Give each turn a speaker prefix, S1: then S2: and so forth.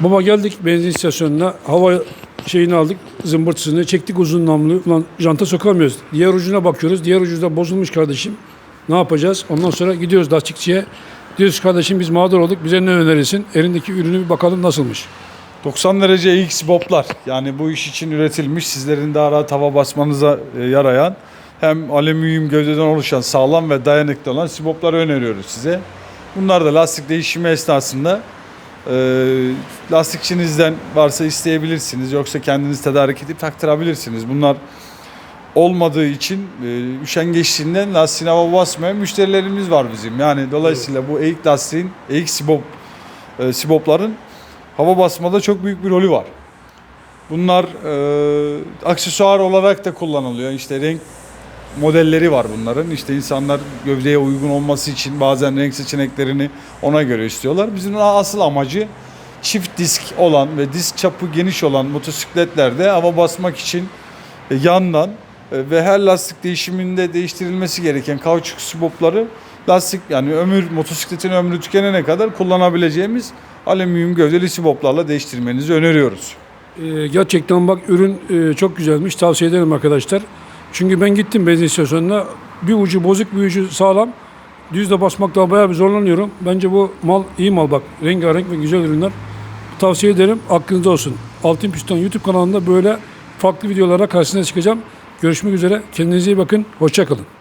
S1: Baba geldik benzin istasyonuna. Hava şeyini aldık. Zımbırtısını çektik uzun namlu. Ulan janta sokamıyoruz. Diğer ucuna bakıyoruz. Diğer ucu da bozulmuş kardeşim. Ne yapacağız? Ondan sonra gidiyoruz lastikçiye. Diyoruz kardeşim biz mağdur olduk. Bize ne önerirsin? Elindeki ürünü bir bakalım nasılmış.
S2: 90 derece X boblar yani bu iş için üretilmiş sizlerin daha rahat hava basmanıza e, yarayan hem alüminyum gövdeden oluşan sağlam ve dayanıklı olan sibopları öneriyoruz size. Bunlar da lastik değişimi esnasında lastikçinizden varsa isteyebilirsiniz yoksa kendiniz tedarik edip taktırabilirsiniz. Bunlar olmadığı için e, üşengeçliğinden lastiğine hava basmayan müşterilerimiz var bizim. Yani dolayısıyla bu eğik lastiğin, eğik sibop, e, sibopların hava basmada çok büyük bir rolü var. Bunlar e, aksesuar olarak da kullanılıyor. İşte renk modelleri var bunların. İşte insanlar gövdeye uygun olması için bazen renk seçeneklerini ona göre istiyorlar. Bizim asıl amacı çift disk olan ve disk çapı geniş olan motosikletlerde hava basmak için e, yandan e, ve her lastik değişiminde değiştirilmesi gereken kauçuk sibopları lastik yani ömür motosikletin ömrü tükenene kadar kullanabileceğimiz alüminyum gövdeli siboplarla değiştirmenizi öneriyoruz.
S1: Ee, gerçekten bak ürün e, çok güzelmiş. Tavsiye ederim arkadaşlar. Çünkü ben gittim benzin istasyonuna. Bir ucu bozuk bir ucu sağlam. Düzde basmakta bayağı bir zorlanıyorum. Bence bu mal iyi mal bak. Rengarenk ve güzel ürünler. Tavsiye ederim. Aklınızda olsun. Altın Piston YouTube kanalında böyle farklı videolara karşınıza çıkacağım. Görüşmek üzere. Kendinize iyi bakın. Hoşçakalın.